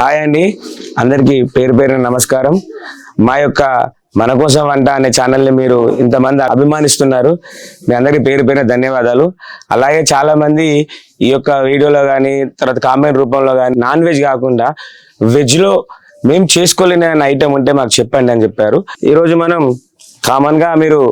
Hi అండి. అందరికీ పేరు పేరున నమస్కారం. మా యొక్క మన కోసం వంట అనే ఛానల్ని మీరు ఇంతమంది అభిమానిస్తున్నారు. మీ అందరికీ పేరు పేరున ధన్యవాదాలు. అలాగే చాలా మంది ఈ యొక్క వీడియోలో కానీ తర్వాత కామెంట్ రూపంలో కానీ నాన్ వెజ్ కాకుండా వెజ్లో మేము చేసుకోలేని ఐటమ్ ఉంటే మాకు చెప్పండి అని చెప్పారు. ఈరోజు మనం కామన్గా మీరు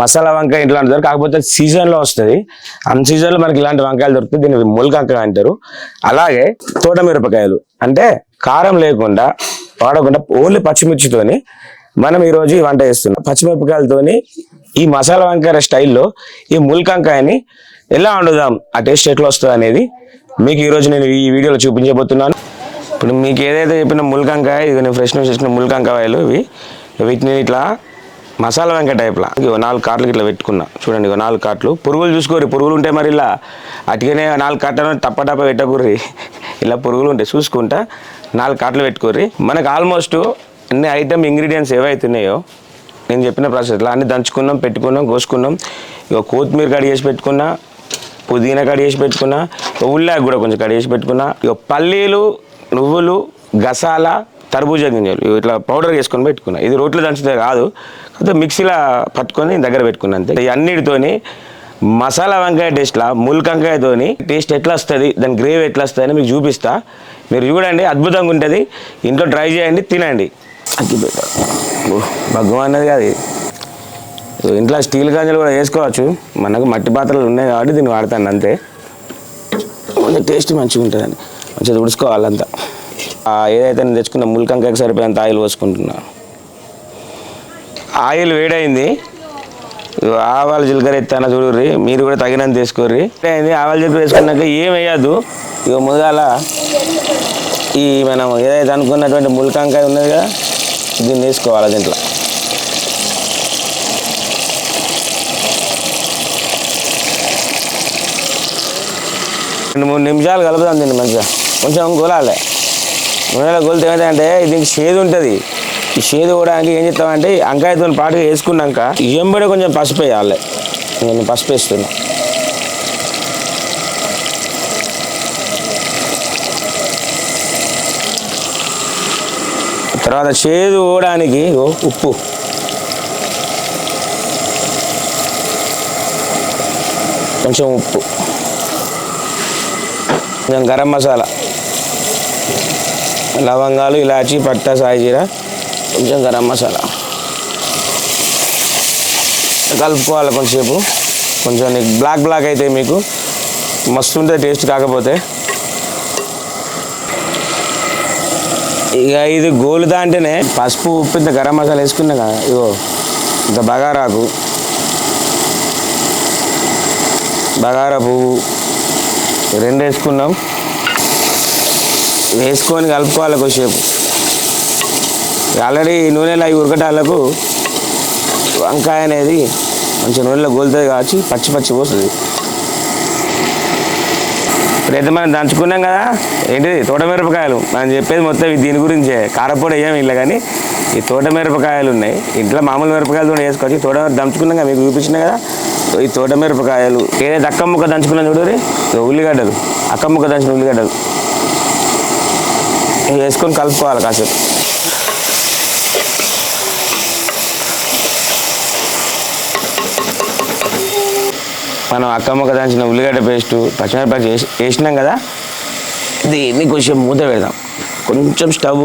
మసాలా వంకాయ ఇంట్లో అంటారు. కాకపోతే సీజన్లో వస్తుంది. అన్ సీజన్లో మనకి ఇలాంటి వంకాయలు దొరుకుతాయి. దీన్ని మొలకంకాయ అంటారు. అలాగే తోట మిరపకాయలు. అంటే కారం లేకుండా వాడకుండా ఓన్లీ పచ్చిమిర్చితోని మనం ఈరోజు ఈ వంట చేస్తున్నాం. పచ్చిమిరపకాయలతోని ఈ మసాలా వంకాయ స్టైల్లో ఈ ముల్కంకాయని ఎలా వండుదాం? ఆ టేస్ట్ ఎట్లా వస్తుంది అనేది మీకు ఈరోజు నేను ఈ వీడియోలో చూపించబోతున్నాను. ఇప్పుడు మీకు ఏదైతే చెప్పిన ముల్కంకాయ ఇది నేను ఫ్రెష్ చేసుకున్న ముల్కంకాయలు ఇవి. వీటిని ఇట్లా మసాలా వెంక టైప్లా ఇగో నాలుగు కార్లు ఇట్లా పెట్టుకున్నా. చూడండి ఇగో నాలుగు కార్లు. పురుగులు చూసుకోరు పురుగులు ఉంటాయి మరి ఇలా అటుకనే నాలుగు కార్ట్లను టప్ప టప్ప పెట్టకూర్రి. ఇలా పురుగులు ఉంటాయి చూసుకుంటా నాలుగు కార్లు పెట్టుకోర్రి. మనకు ఆల్మోస్ట్ అన్ని ఐటమ్ ఇంగ్రీడియంట్స్ ఏవైతున్నాయో నేను చెప్పిన ప్రాసెస్లో అన్ని దంచుకున్నాం పెట్టుకున్నాం కోసుకున్నాం. ఇక కొత్తిమీర కడి చేసి పెట్టుకున్నా పుదీనా కడి చేసి పెట్టుకున్నా ఉల్లాగ కూడా కొంచెం కడి చేసి పెట్టుకున్నా. ఇక పల్లీలు నువ్వులు గసాల తర్బూజా గింజలు ఇట్లా పౌడర్ చేసుకొని పెట్టుకున్నా. ఇది రోట్లో దంచితే కాదు కాకపోతే మిక్సీలో పట్టుకొని దగ్గర పెట్టుకున్నా అంతే. ఈ అన్నిటితోని మసాలా వంకాయ టేస్ట్లా ముల్కంకాయతోని టేస్ట్ ఎట్లా వస్తుంది దాని గ్రేవీ ఎట్లా వస్తుంది అని మీకు చూపిస్తా. మీరు చూడండి అద్భుతంగా ఉంటుంది. ఇంట్లో ట్రై చేయండి తినండి. అగ్గిపేట భగవాన్ అన్నది కాదు ఇంట్లో స్టీల్ గాంజలు కూడా వేసుకోవచ్చు. మనకు మట్టి పాత్రలు ఉన్నాయి కాబట్టి దీన్ని వాడతాను అంతే. కొంచెం టేస్ట్ మంచిగా ఉంటుందండి మంచిగా ఉడుచుకోవాలంతా ఏదైతే నేను తెచ్చుకున్న ముల్కంకాయకి సరిపోయేంత ఆయిల్ పోసుకుంటున్నా. ఆయిల్ వేడైంది. ఆవాలు జీలకర్ర ఎత్తాన చూడుర్రి మీరు కూడా తగినంత తీసుకోర్రి అయింది ఆవాలు జీలకర్ర వేసుకున్నాక ఏం వేయద్దు. ఇక ముందుగాల ఈ మనం ఏదైతే అనుకున్నటువంటి ముల్కంకాయ ఉన్నది కదా దీన్ని వేసుకోవాలి దీంట్లో? రెండు మూడు నిమిషాలు కలుపుదాం దీన్ని మంచిగా. కొంచెం గులాలే. నూనెలో గోలితే ఏమైందంటే దీనికి చేదు ఉంటుంది. ఈ చేదు కూడా ఏం చేస్తామంటే వంకాయతో పాటుగా వేసుకున్నాక ఎంబడి కొంచెం పసుపు వేయాలి. నేను పసుపు వేస్తున్నా. తర్వాత చేదు పోవడానికి ఉప్పు. కొంచెం ఉప్పు. కొంచెం గరం మసాలా. లవంగాలు ఇలాచి పట్ట సాయిజీర కొంచెం గరం మసాలా. కలుపుకోవాలి కొంచెంసేపు. కొంచెం బ్లాక్ బ్లాక్ అయితే మీకు మస్తు ఉంటుంది టేస్ట్ కాకపోతే. ఇక ఇది గోలుదా అంటేనే పసుపు ఉప్పు ఇంత గరం మసాలా వేసుకున్నా కదా ఇగో ఇంత బగారాకు. బగారా పువ్వు. రెండు వేసుకున్నాం. వేసుకొని కలుపుకోవాలి కొద్దిసేపు. ఆల్రెడీ నూనెలో అవి ఉరకటాలకు వంకాయ అనేది మంచి నూనెలో గోలుతుంది కావచ్చు పచ్చి పచ్చి పోస్తుంది. ఇప్పుడైతే మనం దంచుకున్నాం కదా? ఏంటిది? తోట మిరపకాయలు. మనం చెప్పేది మొత్తం దీని గురించే. కారపొడి వేయం ఇలా కానీ ఈ తోట మిరపకాయలు ఉన్నాయి. ఇంట్లో మామూలు మిరపకాయలు వేసుకోవచ్చు. తోట దంచుకున్నాం కదా మీకు చూపించిన కదా? ఈ తోట మిరపకాయలు. ఏదైతే అక్క ముక్క దంచుకున్నాం చూడరి ఉల్లిగడ్డలు. అక్క ముక్క దంచిన ఉల్లిగడ్డలు. వేసుకొని కలుపుకోవాలి కాసేపు. మనం అక్కమ్మక దంచిన ఉల్లిగడ్డ పేస్టు పచ్చిమిరపకాయ వేసి వేసినాం కదా దీన్ని కొంచెం మూత పెడదాం. కొంచెం స్టవ్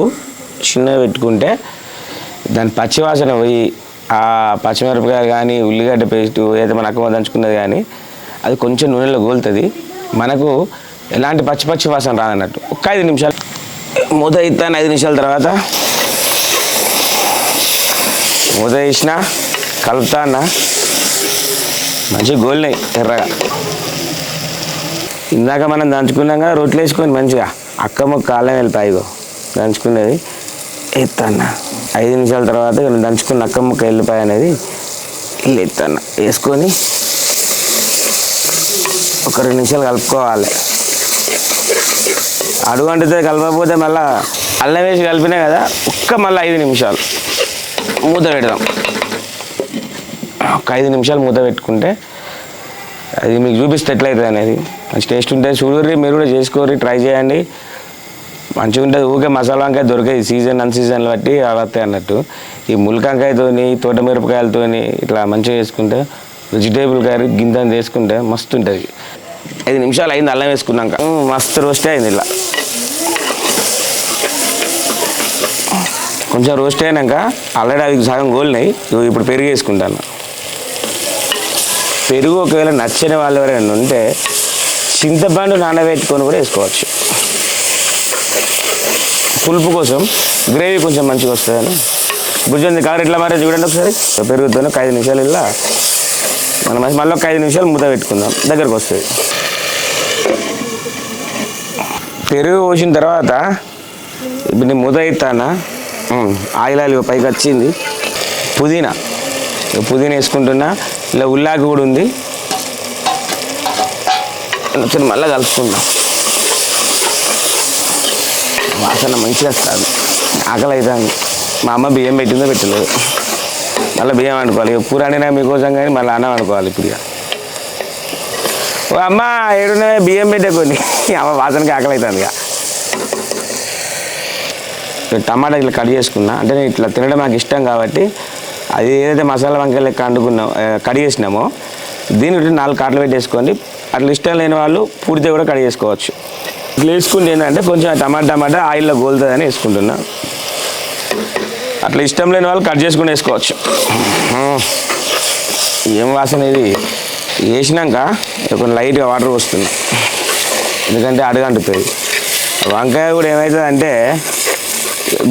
చిన్నగా పెట్టుకుంటే దాని పచ్చివాసన పోయి ఆ పచ్చిమిరపకాయలు కానీ ఉల్లిగడ్డ పేస్టు ఏదైతే మన అక్కమ్మ దంచుకున్నది కానీ అది కొంచెం నూనెలో గోలుతుంది. మనకు ఎలాంటి పచ్చి పచ్చి వాసన రాదన్నట్టు. ఒక్క ఐదు నిమిషాలు మూత ఇస్తాను ఐదు నిమిషాల తర్వాత. మూత వేసిన కలుపుతా అన్న మంచిగా గోలినాయి ఎర్రగా. ఇందాక మనం దంచుకున్నాం కదా రొట్టెలు వేసుకొని మంచిగా. అక్క ముక్క కాలం వెళ్తాయి ఇగో. దంచుకునేది ఎత్తన్న. ఐదు నిమిషాల తర్వాత దంచుకున్న అక్క ముక్క వెళ్ళిపోయి అనేది ఇల్లు ఎత్తన్న. వేసుకొని ఒక రెండు నిమిషాలు కలుపుకోవాలి. అడుగు అంటుతుంది కలపకపోతే మళ్ళా అల్లం వేసి కలిపినా కదా ఒక్క మళ్ళీ ఐదు నిమిషాలు. మూత పెడదాం. ఒక ఐదు నిమిషాలు మూత పెట్టుకుంటే అది మీకు చూపిస్తే ఎట్లయితుంది అనేది. మంచి టేస్ట్ ఉంటుంది. చూడరి మీరు కూడా చేసుకోరి ట్రై చేయండి. మంచిగా ఉంటుంది. ఊకే మసాలా వంకాయ దొరికాయి సీజన్ అన్ సీజన్లు బట్టి వస్తాయి అన్నట్టు. ఈ ములకాంకాయతోని తోట మిరపకాయలతోని ఇట్లా మంచిగా వేసుకుంటే వెజిటేబుల్ కర్రీ గింత వేసుకుంటే మస్తు ఉంటుంది. ఐదు నిమిషాలు అయింది అల్లం వేసుకున్నాక. మస్తు రోస్టే అయింది ఇలా. కొంచెం రోస్ట్ అయినాక ఆల్రెడీ అవి సగం గోలినాయి. ఇగో ఇప్పుడు పెరుగు వేసుకుంటాను. పెరుగు ఒకవేళ నచ్చని వాళ్ళు ఎవరైనా ఉంటే చింతపండు నానబెట్టుకొని కూడా వేసుకోవచ్చు. పులుపు కోసం గ్రేవీ కొంచెం మంచిగా వస్తుందని. భుజంది కలర్ ఎట్లా మారే చూడండి ఒకసారి. పెరుగుతాను ఒక ఐదు నిమిషాలు ఇలా మనం మళ్ళీ ఒక ఐదు నిమిషాలు మూత పెట్టుకుందాం. దగ్గరకు వస్తుంది. పెరుగు పోసిన తర్వాత ఇప్పుడు నేను మూత ఇస్తానా ఆయిల్ ఆయిల్ పైకి వచ్చింది. పుదీనా. ఇక పుదీనా వేసుకుంటున్నా. ఇలా ఉల్లాకి కూడా ఉంది. ఒకసారి మళ్ళీ కలుపుకుందాం. వాసన మంచిగా వస్తుంది. ఆకలి అవుతుంది మా అమ్మ బియ్యం పెట్టిందో పెట్టలేదు. మళ్ళీ బియ్యం అనుకోవాలి ఇక కూర మీకోసం కానీ మళ్ళీ అన్నం అనుకోవాలి ఇప్పుడు ఓ అమ్మ ఏడున్నా బియ్యం పెట్టే కొన్ని. అమ్మ వాసనకి ఆకలి అవుతుంది ఇక టమాటా ఇట్లా కట్ చేసుకున్నా. అంటే నేను ఇట్లా తినడం నాకు ఇష్టం కాబట్టి అది ఏదైతే మసాలా వంకాయలు లెక్క కట్ చేసినామో దీని ఇట్లా నాలుగు కాట్లు పెట్టేసుకోండి అట్లా ఇష్టం లేని వాళ్ళు పూర్తిగా కూడా కట్ చేసుకోవచ్చు. ఇట్లా వేసుకుంటే ఏంటంటే కొంచెం టమాటా టమాటా ఆయిల్లో గోలుతుందని వేసుకుంటున్నా. అట్లా ఇష్టం లేని వాళ్ళు కట్ చేసుకుని వేసుకోవచ్చు. ఏం వాసన ఇది? వేసినాక కొంచెం లైట్గా వాటర్ వస్తుంది ఎందుకంటే అడగంటుతుంది. వంకాయ కూడా ఏమవుతుందంటే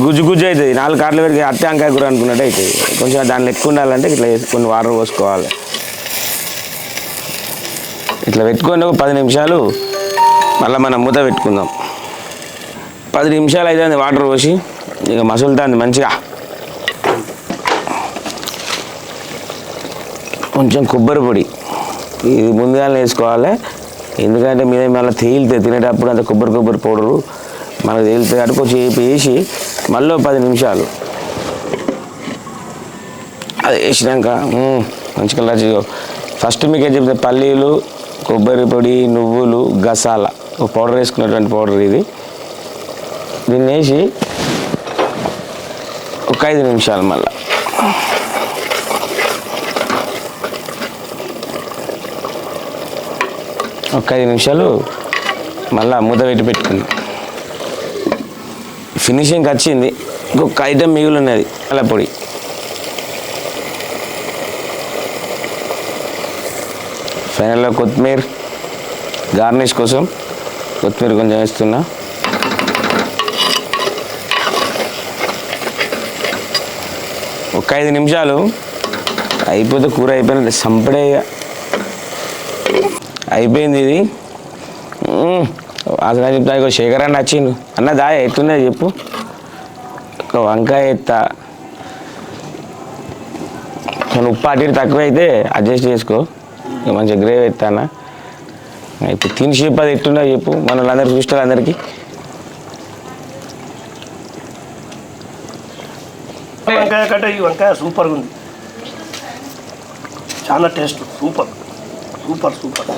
గుజ్జు గుజ్జు అవుతుంది. నాలుగు కార్లు పెరిగి అత్తే వంకాయ కూర అనుకున్నట్టు అవుతుంది. కొంచెం దాన్ని ఎక్కువ ఉండాలంటే ఇట్లా వేసి కొన్ని వాటర్ పోసుకోవాలి. ఇట్లా పెట్టుకొని ఒక పది నిమిషాలు మళ్ళీ మనం మూత పెట్టుకుందాం. పది నిమిషాలు అయితే వాటర్ పోసి ఇక మసులుతుంది మంచిగా. కొంచెం కొబ్బరి పొడి. ఇది ముందుగానే వేసుకోవాలి. ఎందుకంటే మీద మళ్ళీ తేలితే తినేటప్పుడు అంత కొబ్బరి కొబ్బరి పౌడరు మనకు తేలితే కాబట్టి వేసి మళ్ళీ పది నిమిషాలు. అది వేసినాక మంచి కలర్ ఫస్ట్ మీకు ఏం చెప్తే పల్లీలు కొబ్బరి పొడి నువ్వులు గసాల. ఒక పౌడర్ వేసుకున్నటువంటి పౌడర్ ఇది. దీన్ని వేసి ఒక ఐదు నిమిషాలు మళ్ళీ. ఒక ఐదు నిమిషాలు మళ్ళీ మూత పెట్టి పెట్టుకున్నాం ఫినిషింగ్ వచ్చింది ఇంకొక ఐటెం మిగిలి ఉన్నది అలపొడి ఫైనల్లో కొత్తిమీర. గార్నిష్ కోసం కొత్తిమీర కొంచెం వేస్తున్నా. ఒక ఐదు నిమిషాలు అయిపోతే కూర అయిపోయినట్టు సంపడే అయిపోయింది ఇది. అసలు చెప్తా ఇగో శేఖర్ అన్న వచ్చిండు. అన్న దా ఎట్లున్నా చెప్పు. ఒక వంకాయ ఎత్తా. నేను ఉప్పు అటు తక్కువ అయితే అడ్జస్ట్ చేసుకో. ఇక మంచిగా గ్రేవీ ఎత్తానా ఇప్పుడు తిని షేప్ అది ఎట్లున్నా చెప్పు. మన వాళ్ళందరికీ చూస్తారు అందరికీ. వంకాయ కంటే ఈ వంకాయ సూపర్గా ఉంది. చాలా టేస్ట్ సూపర్ సూపర్ సూపర్